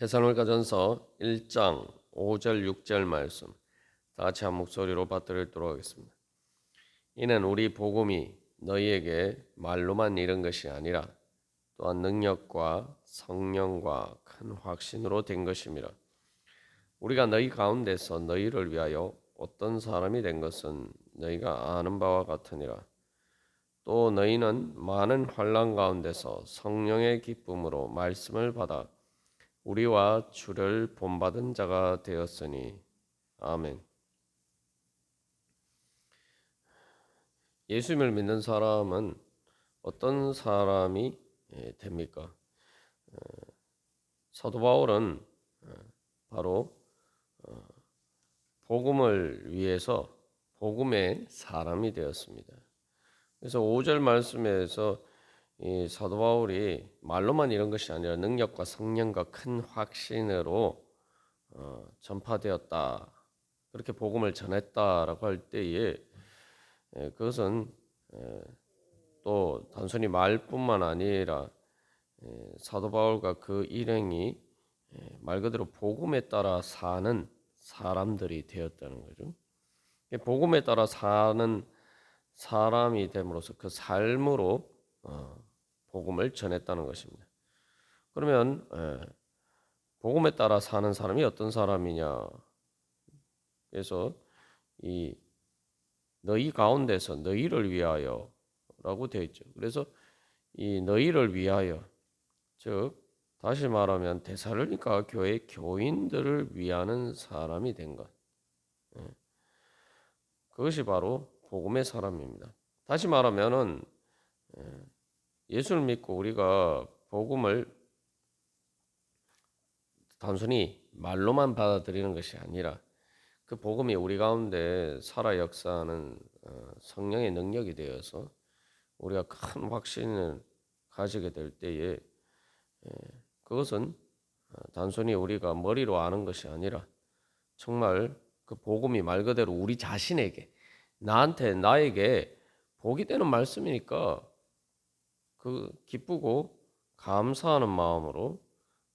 데살로니가전서 1장 5절 6절 말씀 다 같이 한 목소리로 받들도록 하겠습니다. 이는 우리 복음이 너희에게 말로만 이른 것이 아니라 또한 능력과 성령과 큰 확신으로 된 것임이라. 우리가 너희 가운데서 너희를 위하여 어떤 사람이 된 것은 너희가 아는 바와 같으니라. 또 너희는 많은 환란 가운데서 성령의 기쁨으로 말씀을 받아 우리와 주를 본받은 자가 되었으니 아멘. 예수님을 믿는 사람은 어떤 사람이 예, 됩니까? 어, 사도 바울은 어, 바로 어, 복음을 위해서 복음의 사람이 되었습니다. 그래서 5절 말씀에서 이 사도 바울이 말로만 이런 것이 아니라 능력과 성령과 큰 확신으로 어, 전파되었다. 그렇게 복음을 전했다라고 할 때에 에, 그것은 에, 또 단순히 말뿐만 아니라 에, 사도 바울과 그 일행이 에, 말 그대로 복음에 따라 사는 사람들이 되었다는 거죠. 복음에 따라 사는 사람이 됨으로써 그 삶으로 어, 복음을 전했다는 것입니다. 그러면 에, 복음에 따라 사는 사람이 어떤 사람이냐? 그래서 이 너희 가운데서 너희를 위하여라고 되어 있죠. 그래서 이 너희를 위하여 즉 다시 말하면 데살로니가 교회 교인들을 위하는 사람이 된 것. 예. 그것이 바로 복음의 사람입니다. 다시 말하면은 예, 예수를 믿고 우리가 복음을 단순히 말로만 받아들이는 것이 아니라 그 복음이 우리 가운데 살아 역사하는 어, 성령의 능력이 되어서 우리가 큰 확신을 가지게 될 때에 예, 그것은 어, 단순히 우리가 머리로 아는 것이 아니라 정말 그 복음이 말 그대로 우리 자신에게 나한테 나에게 복이 되는 말씀이니까 그 기쁘고 감사하는 마음으로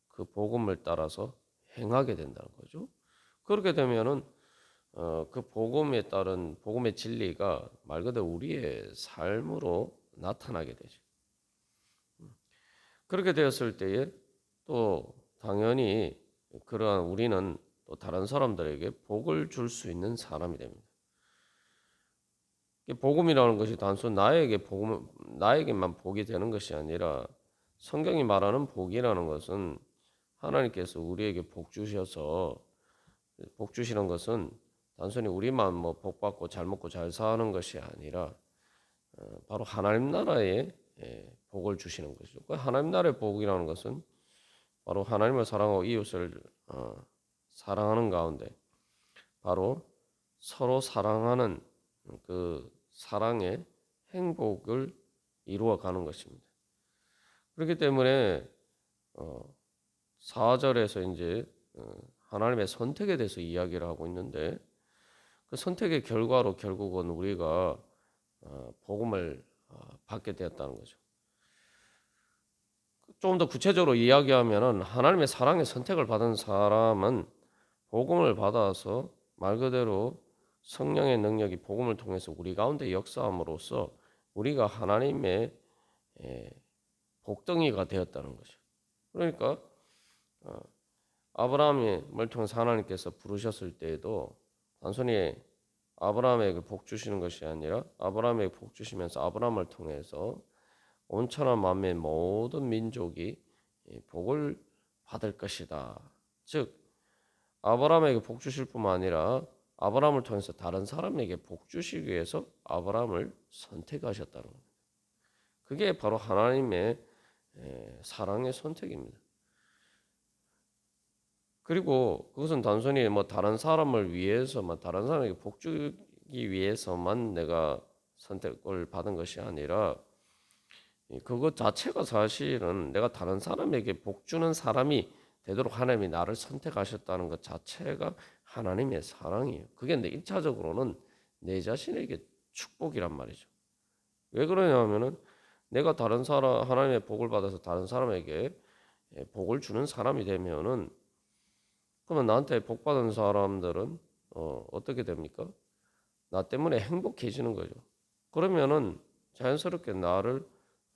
그 복음을 따라서 행하게 된다는 거죠. 그렇게 되면은 어, 그 복음에 따른 복음의 진리가 말 그대로 우리의 삶으로 나타나게 되죠. 그렇게 되었을 때에 또 당연히 그러한 우리는 또 다른 사람들에게 복을 줄 수 있는 사람이 됩니다. 복음이라는 것이 단순 나에게 복음 나에게만 복이 되는 것이 아니라 성경이 말하는 복이라는 것은 하나님께서 우리에게 복 주셔서 복 주시는 것은 단순히 우리만 뭐 복 받고 잘 먹고 잘 사는 것이 아니라 어, 바로 하나님 나라의 예, 복을 주시는 것이죠. 그 하나님 나라의 복이라는 것은 바로 하나님을 사랑하고 이웃을 어, 사랑하는 가운데 바로 서로 사랑하는 그 사랑의 행복을 이루어 가는 것입니다. 그렇기 때문에 어, 4절에서 이제 어, 하나님의 선택에 대해서 이야기를 하고 있는데 그 선택의 결과로 결국은 우리가 어, 복음을 어, 받게 되었다는 거죠. 좀더 구체적으로 이야기하면은 하나님의 사랑의 선택을 받은 사람은 복음을 받아서 말 그대로 성령의 능력이 복음을 통해서 우리 가운데 역사함으로써 우리가 하나님의 복덩이가 되었다는 거죠. 그러니까 어, 아브라함을 통해서 하나님께서 부르셨을 때에도 단순히 아브라함에게 복 주시는 것이 아니라 아브라함에게 복 주시면서 아브라함을 통해서 온천한 만의 모든 민족이 복을 받을 것이다. 즉 아브라함에게 복 주실 뿐만 아니라 아브라함을 통해서 다른 사람에게 복 주시기 위해서 아브라함을 선택하셨다는 겁니다. 그게 바로 하나님의 사랑의 선택입니다. 그리고 그것은 단순히 뭐 다른 사람을 위해서만 다른 사람에게 복 주기 위해서만 내가 선택을 받은 것이 아니라 그것 자체가 사실은 내가 다른 사람에게 복 주는 사람이 되도록 하나님이 나를 선택하셨다는 것 자체가 하나님의 사랑이에요. 그게 내 1차적으로는 내 자신에게 축복이란 말이죠. 왜 그러냐면은 내가 다른 사람 하나님의 복을 받아서 다른 사람에게 예, 복을 주는 사람이 되면은 그러면 나한테 복 받은 사람들은 어, 어떻게 됩니까? 나 때문에 행복해지는 거죠. 그러면은 자연스럽게 나를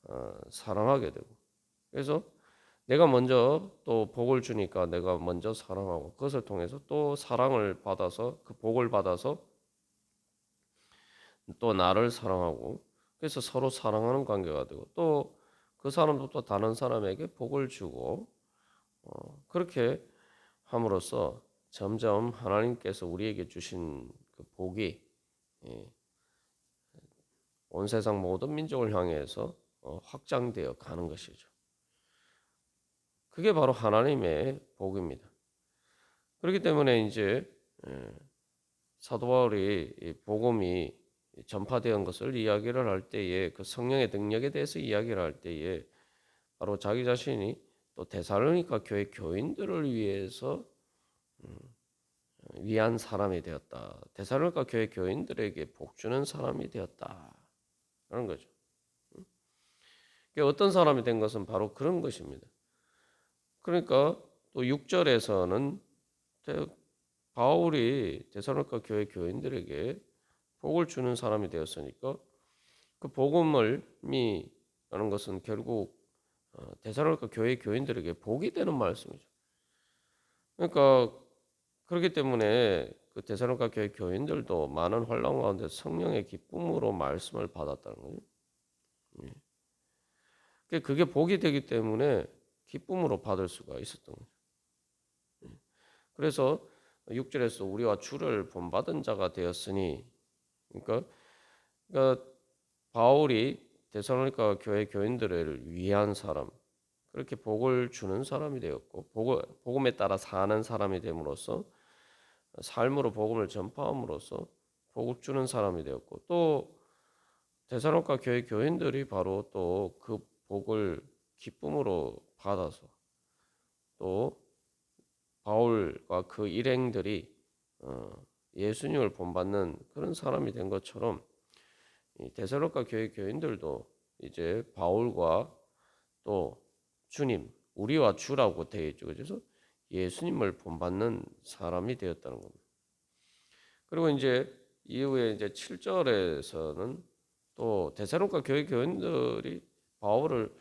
어, 사랑하게 되고 그래서 내가 먼저 또 복을 주니까 내가 먼저 사랑하고 그것을 통해서 또 사랑을 받아서 그 복을 받아서 또 나를 사랑하고 그래서 서로 사랑하는 관계가 되고 또 그 사람도 또 다른 사람에게 복을 주고 어, 그렇게 함으로써 점점 하나님께서 우리에게 주신 그 복이 예, 온 세상 모든 민족을 향해서 어, 확장되어 가는 것이죠. 그게 바로 하나님의 복입니다. 그렇기 때문에 이제 예, 사도 바울이 이 복음이 전파되은 것을 이야기를 할 때에 그 성령의 능력에 대해서 이야기를 할 때에 바로 자기 자신이 또 데살로니가 교회 교인들을 위해서 음, 위한 사람이 되었다. 데살로니가 교회 교인들에게 복 주는 사람이 되었다. 그런 거죠. 음? 어떤 사람이 된 것은 바로 그런 것입니다. 그러니까 또 6절에서는 바울이 데살로니가 교회 교인들에게 복을 주는 사람이 되었으니까 그 복음을 미 라는 것은 결국 어, 데살로니가 교회 교인들에게 복이 되는 말씀이죠. 그러니까 그렇기 때문에 그 데살로니가 교회 교인들도 많은 환란 가운데 성령의 기쁨으로 말씀을 받았다는 거예요. 예. 그게 복이 되기 때문에 기쁨으로 받을 수가 있었던 거죠. 예. 그래서 6절에서 우리와 주를 본받은 자가 되었으니 그러니까, 그러니까 바울이 데살로니가 교회 교인들을 위한 사람, 그렇게 복을 주는 사람이 되었고 복을, 복음에 따라 사는 사람이 됨으로써 삶으로 복음을 전파함으로써 복을 주는 사람이 되었고 또 데살로니가 교회 교인들이 바로 또 그 복을 기쁨으로 받아서 또 바울과 그 일행들이 어, 예수님을 본받는 그런 사람이 된 것처럼 데살로니가 교회 교인들도 이제 바울과 또 주님, 우리와 주라고 되어 있죠. 그래서 예수님을 본받는 사람이 되었다는 겁니다. 그리고 이제 이후에 이제 7절에서는 또 데살로니가 교회 교인들이 바울을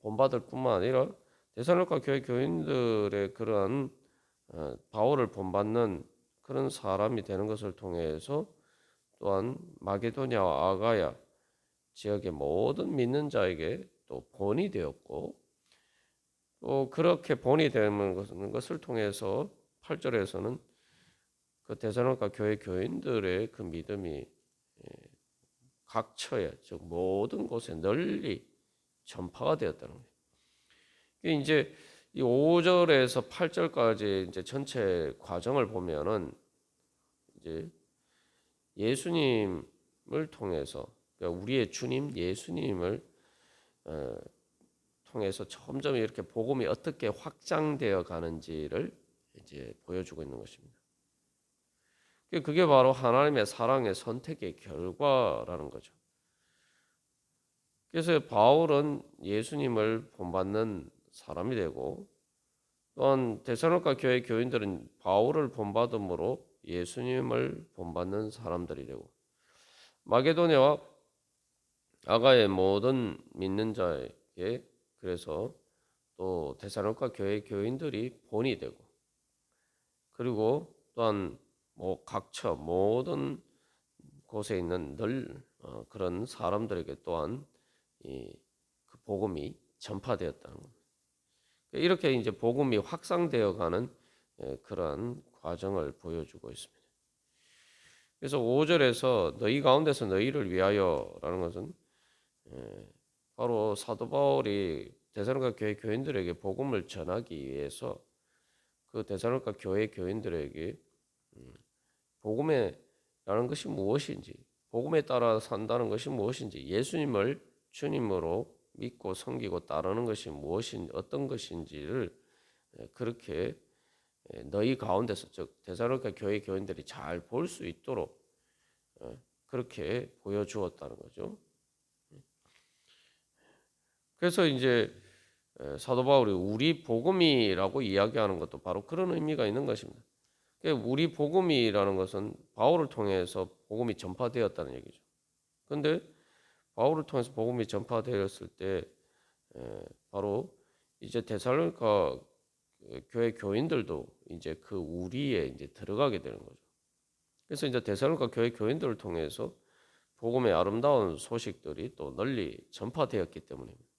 본받을 뿐만 아니라 데살로니가 교회 교인들의 그러한 어, 바울을 본받는 그런 사람이 되는 것을 통해서 또한 마게도냐와 아가야 지역의 모든 믿는 자에게 또 본이 되었고 또 그렇게 본이 되는 것을 통해서 8절에서는 그 대사로니가 교회 교인들의 그 믿음이 예, 각처에 즉 모든 곳에 널리 전파가 되었다는 거예요. 이제 이 5절에서 8절까지 이제 전체 과정을 보면은 이제 예수님을 통해서 그러니까 우리의 주님 예수님을 어, 통해서 점점 이렇게 복음이 어떻게 확장되어 가는지를 이제 보여주고 있는 것입니다. 그게 바로 하나님의 사랑의 선택의 결과라는 거죠. 그래서 바울은 예수님을 본받는 사람이 되고 또한 데살로니가 교회 교인들은 바울을 본받음으로 예수님을 본받는 사람들이 되고 마게도냐와 아가의 모든 믿는 자에게 그래서 또 데살로니가 교회 교인들이 본이 되고 그리고 또한 뭐 각처 모든 곳에 있는 늘 어, 그런 사람들에게 또한 이 그 복음이 전파되었다는 겁니다. 이렇게 이제 복음이 확산되어 가는 예, 그러한 과정을 보여주고 있습니다. 그래서 5절에서 너희 가운데서 너희를 위하여라는 것은 예, 바로 사도 바울이 대사로가 교회 교인들에게 복음을 전하기 위해서 그 대사로가 교회 교인들에게 음, 복음에라는 것이 무엇인지 복음에 따라 산다는 것이 무엇인지 예수님을 주님으로 믿고 섬기고 따르는 것이 무엇인 어떤 것인지를 예, 그렇게 예, 너희 가운데서 즉 대사로니가 교회 교인들이 잘 볼 수 있도록 어, 그렇게 보여주었다는 거죠. 그래서 이제 에, 사도 바울이 우리 복음이라고 이야기하는 것도 바로 그런 의미가 있는 것입니다. 우리 복음이라는 것은 바울을 통해서 복음이 전파되었다는 얘기죠. 근데 바울을 통해서 복음이 전파되었을 때 에, 바로 이제 데살로니가 교회 교인들도 이제 그 우리에 이제 들어가게 되는 거죠. 그래서 이제 데살로니가 교회 교인들을 통해서 복음의 아름다운 소식들이 또 널리 전파되었기 때문입니다.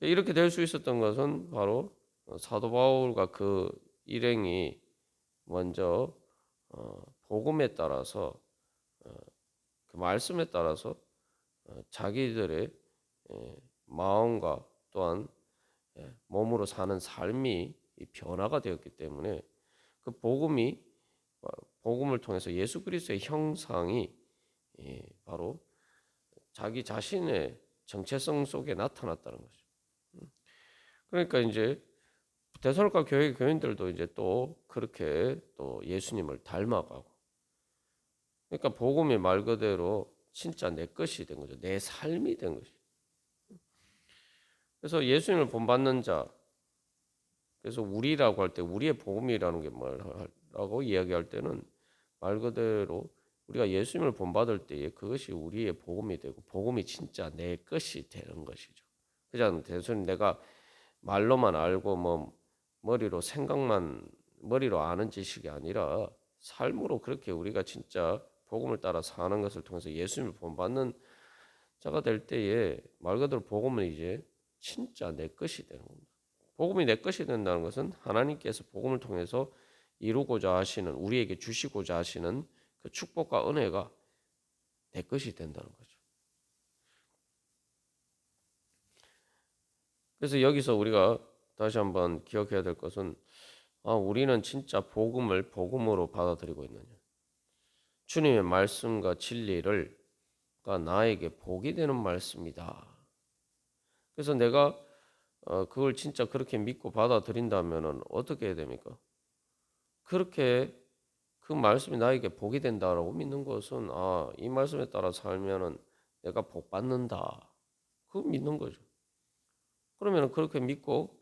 이렇게 될 수 있었던 것은 바로 사도 바울과 그 일행이 먼저 어, 복음에 따라서 어, 그 말씀에 따라서 어, 자기들의 예, 마음과 또한 예, 몸으로 사는 삶이 변화가 되었기 때문에 그 복음이 복음을 통해서 예수 그리스도의 형상이 예, 바로 자기 자신의 정체성 속에 나타났다는 거죠. 음. 그러니까 이제 대선과 교회 교인들도 이제 또 그렇게 또 예수님을 닮아가고 그러니까 복음이 말 그대로 진짜 내 것이 된 거죠. 내 삶이 된 것이. 그래서 예수님을 본받는 자 그래서 우리라고 할 때 우리의 복음이라는 게 뭐라고 이야기할 때는 말 그대로 우리가 예수님을 본받을 때에 그것이 우리의 복음이 되고 복음이 진짜 내 것이 되는 것이죠. 그냥 대순 내가 말로만 알고 뭐 머리로 생각만 머리로 아는 지식이 아니라 삶으로 그렇게 우리가 진짜 복음을 따라 사는 것을 통해서 예수님을 본받는 자가 될 때에 말 그대로 복음은 이제 진짜 내 것이 되는 겁니다. 복음이 내 것이 된다는 것은 하나님께서 복음을 통해서 이루고자 하시는 우리에게 주시고자 하시는 그 축복과 은혜가 내 것이 된다는 거죠. 그래서 여기서 우리가 다시 한번 기억해야 될 것은 아, 우리는 진짜 복음을 복음으로 받아들이고 있느냐. 주님의 말씀과 진리를 나에게 복이 되는 말씀이다. 그래서 내가 어, 그걸 진짜 그렇게 믿고 받아들인다면 어떻게 해야 됩니까? 그렇게 그 말씀이 나에게 복이 된다라고 믿는 것은 아, 이 말씀에 따라 살면은 내가 복 받는다. 그거 믿는 거죠. 그러면 그렇게 믿고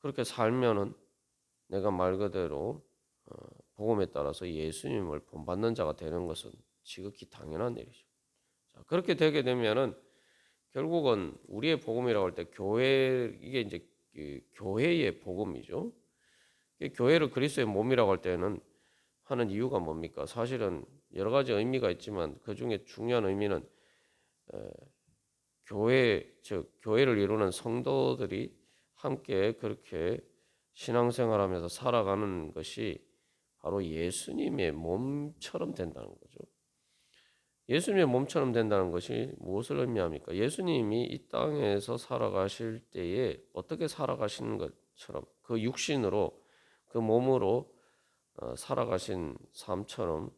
그렇게 살면은 내가 말 그대로 어, 복음에 따라서 예수님을 본받는 자가 되는 것은 지극히 당연한 일이죠. 자, 그렇게 되게 되면은 결국은 우리의 복음이라고 할 때 교회 이게 이제 그 교회의 복음이죠. 교회를 그리스도의 몸이라고 할 때는 하는 이유가 뭡니까? 사실은 여러 가지 의미가 있지만 그 중에 중요한 의미는 교회 즉 교회를 이루는 성도들이 함께 그렇게 신앙생활하면서 살아가는 것이 바로 예수님의 몸처럼 된다는 거죠. 예수님의 몸처럼 된다는 것이 무엇을 의미합니까? 예수님이 이 땅에서 살아가실 때에 어떻게 살아가시는 것처럼 그 육신으로 그 몸으로 어, 살아가신 삶처럼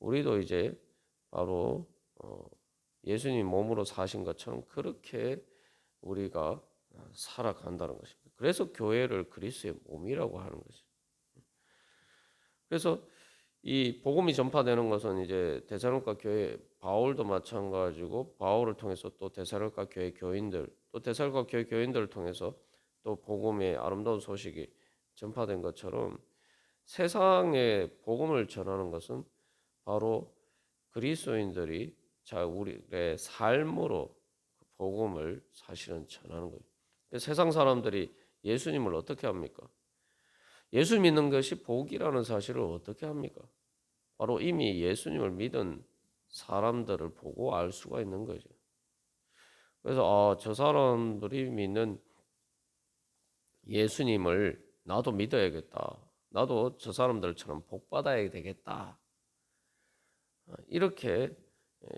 우리도 이제 바로 어, 예수님 몸으로 사신 것처럼 그렇게 우리가 살아간다는 것입니다. 그래서 교회를 그리스도의 몸이라고 하는 것이. 그래서 이 복음이 전파되는 것은 이제 대사로가 교회 바울도 마찬가지고 바울을 통해서 또 대사로가 교회 교인들 또 대사로가 교회 교인들을 통해서 또 복음의 아름다운 소식이 전파된 것처럼 세상에 복음을 전하는 것은 바로 그리스도인들이 자 우리의 삶으로 그 복음을 사실은 전하는 거예요. 세상 사람들이 예수님을 어떻게 합니까? 예수 믿는 것이 복이라는 사실을 어떻게 합니까? 바로 이미 예수님을 믿은 사람들을 보고 알 수가 있는 거죠. 그래서 아, 저 사람들이 믿는 예수님을 나도 믿어야겠다. 나도 저 사람들처럼 복 받아야 되겠다. 어, 이렇게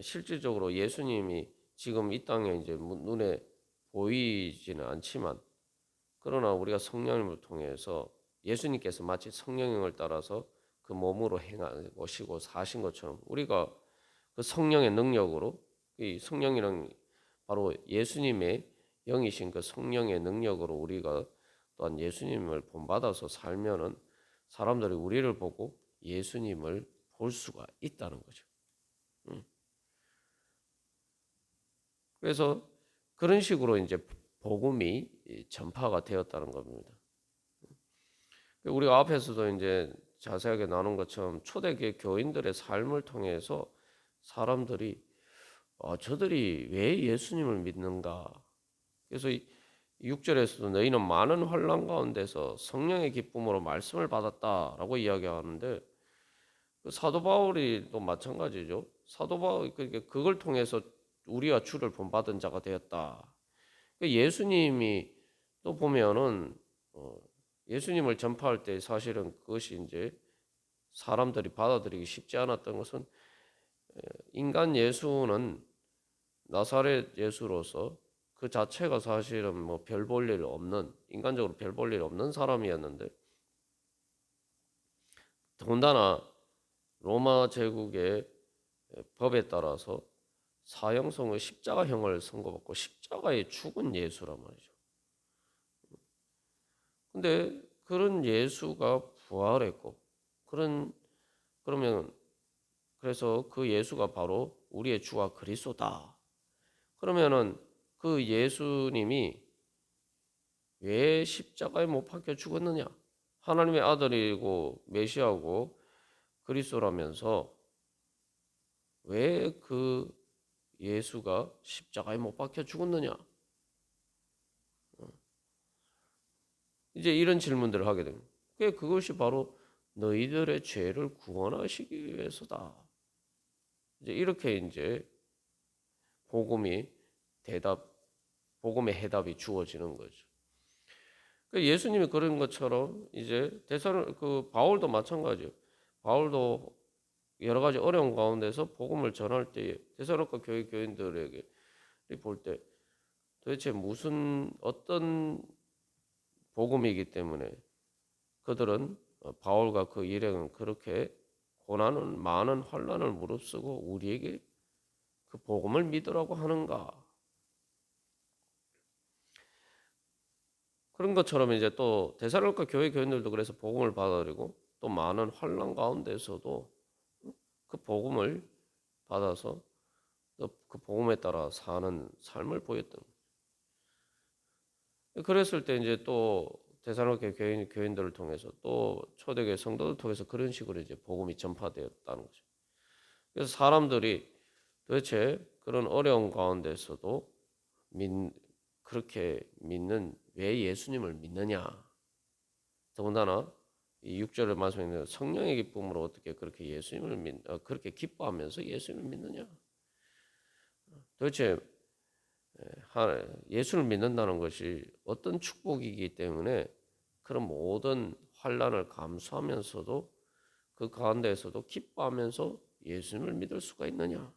실질적으로 예수님이 지금 이 땅에 이제 눈에 보이지는 않지만 그러나 우리가 성령님을 통해서 예수님께서 마치 성령을 따라서 그 몸으로 행하시고 사신 것처럼 우리가 그 성령의 능력으로 이 성령이란 바로 예수님의 영이신 그 성령의 능력으로 우리가 또한 예수님을 본받아서 살면은 사람들이 우리를 보고 예수님을 볼 수가 있다는 거죠. 그래서 그런 식으로 이제 복음이 전파가 되었다는 겁니다. 우리가 앞에서도 이제 자세하게 나눈 것처럼 초대교회 교인들의 삶을 통해서 사람들이 어, 저들이 왜 예수님을 믿는가? 그래서 이 6절에서도 너희는 많은 환란 가운데서 성령의 기쁨으로 말씀을 받았다라고 이야기하는데 그 사도 바울이 또 마찬가지죠. 사도 바울 그러니까 그걸 통해서 우리가 주를 본받은 자가 되었다. 그러니까 예수님이 또 보면은 어, 예수님을 전파할 때 사실은 그것이 이제 사람들이 받아들이기 쉽지 않았던 것은 인간 예수는 나사렛 예수로서 그 자체가 사실은 뭐 별 볼 일 없는 인간적으로 별 볼 일 없는 사람이었는데 더군다나 로마 제국의 법에 따라서 사형성의 십자가형을 선고받고 십자가에 죽은 예수란 말이죠. 근데 그런 예수가 부활했고 그런 그러면 그래서 그 예수가 바로 우리의 주와 그리스도다. 그러면은 그 예수님이 왜 십자가에 못 박혀 죽었느냐? 하나님의 아들이고 메시아고 그리스도라면서 왜 그 예수가 십자가에 못 박혀 죽었느냐? 이제 이런 질문들을 하게 됩니다. 그것이 바로 너희들의 죄를 구원하시기 위해서다. 이제 이렇게 이제 복음이 대답, 복음의 해답이 주어지는 거죠. 그 예수님이 그런 것처럼 이제 대사를 그 바울도 마찬가지예요. 바울도 여러 가지 어려운 가운데서 복음을 전할 때 대사로과 교회 교인들에게 볼 때 도대체 무슨 어떤 복음이기 때문에 그들은 바울과 그 일행은 그렇게 고난은 많은 환란을 무릅쓰고 우리에게 그 복음을 믿으라고 하는가? 그런 것처럼 이제 또 대사로과 교회 교인들도 그래서 복음을 받아들이고 또 많은 환란 가운데서도 그 복음을 받아서 그 복음에 따라 사는 삶을 보였던 거예요. 그랬을 때 이제 또 대사로교 교인 교인들을 통해서 또 초대교회 성도들 통해서 그런 식으로 이제 복음이 전파되었다는 거죠. 그래서 사람들이 도대체 그런 어려운 가운데서도 믿, 그렇게 믿는 왜 예수님을 믿느냐? 더군다나 이 6절을 말씀에 성령의 기쁨으로 어떻게 그렇게 예수님을 믿, 어, 그렇게 기뻐하면서 예수님을 믿느냐? 도대체 예수를 믿는다는 것이 어떤 축복이기 때문에 그런 모든 환란을 감수하면서도 그 가운데에서도 기뻐하면서 예수님을 믿을 수가 있느냐?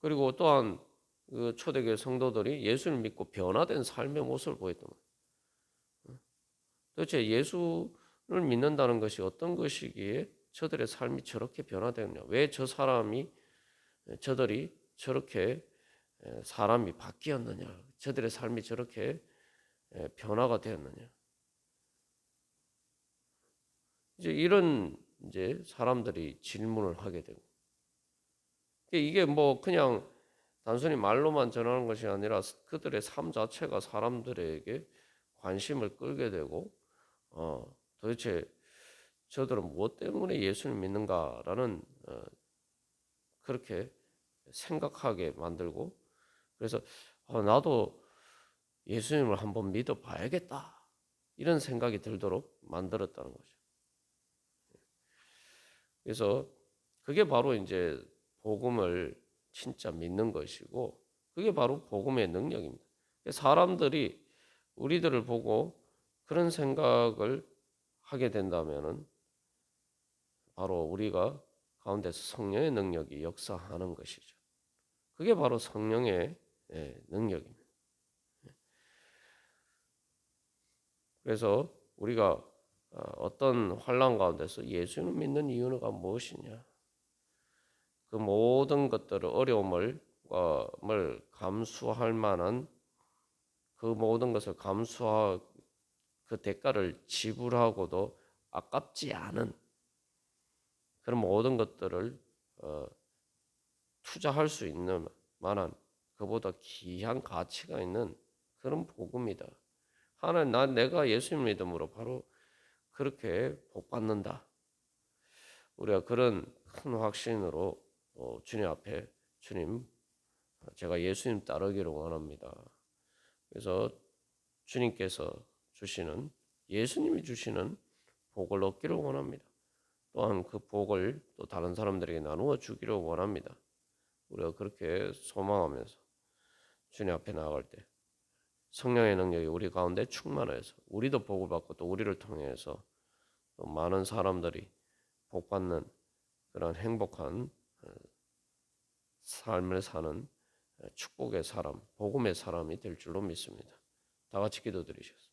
그리고 또한 그 초대교회 성도들이 예수를 믿고 변화된 삶의 모습을 보였던 거예요. 도대체 예수를 믿는다는 것이 어떤 것이기에 저들의 삶이 저렇게 변화되느냐? 왜 저 사람이 저들이 저렇게 사람이 바뀌었느냐? 저들의 삶이 저렇게 변화가 되었느냐? 이제 이런 이제 사람들이 질문을 하게 되고 이게 뭐 그냥 단순히 말로만 전하는 것이 아니라 그들의 삶 자체가 사람들에게 관심을 끌게 되고 어, 도대체 저들은 무엇 때문에 예수를 믿는가라는 어, 그렇게 생각하게 만들고 그래서 어, 나도 예수님을 한번 믿어봐야겠다 이런 생각이 들도록 만들었다는 거죠. 그래서 그게 바로 이제 복음을 진짜 믿는 것이고 그게 바로 복음의 능력입니다. 사람들이 우리들을 보고 그런 생각을 하게 된다면은 바로 우리가 가운데서 성령의 능력이 역사하는 것이죠. 그게 바로 성령의 예, 능력입니다. 그래서 우리가 어, 어떤 환란 가운데서 예수를 믿는 이유가 무엇이냐? 그 모든 것들을 어려움을 감수할 만한 그 모든 것을 감수하 그 대가를 지불하고도 아깝지 않은 그런 모든 것들을 어, 투자할 수 있는 만한 그보다 귀한 가치가 있는 그런 복음이다. 하나님 난 내가 예수님 믿음으로 바로 그렇게 복 받는다. 우리가 그런 큰 확신으로 어, 주님 앞에 주님 제가 예수님 따르기를 원합니다. 그래서 주님께서 주시는 예수님이 주시는 복을 얻기를 원합니다. 또한 그 복을 또 다른 사람들에게 나누어 주기를 원합니다. 우리가 그렇게 소망하면서 주님 앞에 나아갈 때 성령의 능력이 우리 가운데 충만해서 우리도 복을 받고 또 우리를 통해서 또 많은 사람들이 복 받는 그런 행복한 어, 삶을 사는 축복의 사람, 복음의 사람이 될 줄로 믿습니다. 다 같이 기도드리셨습니다.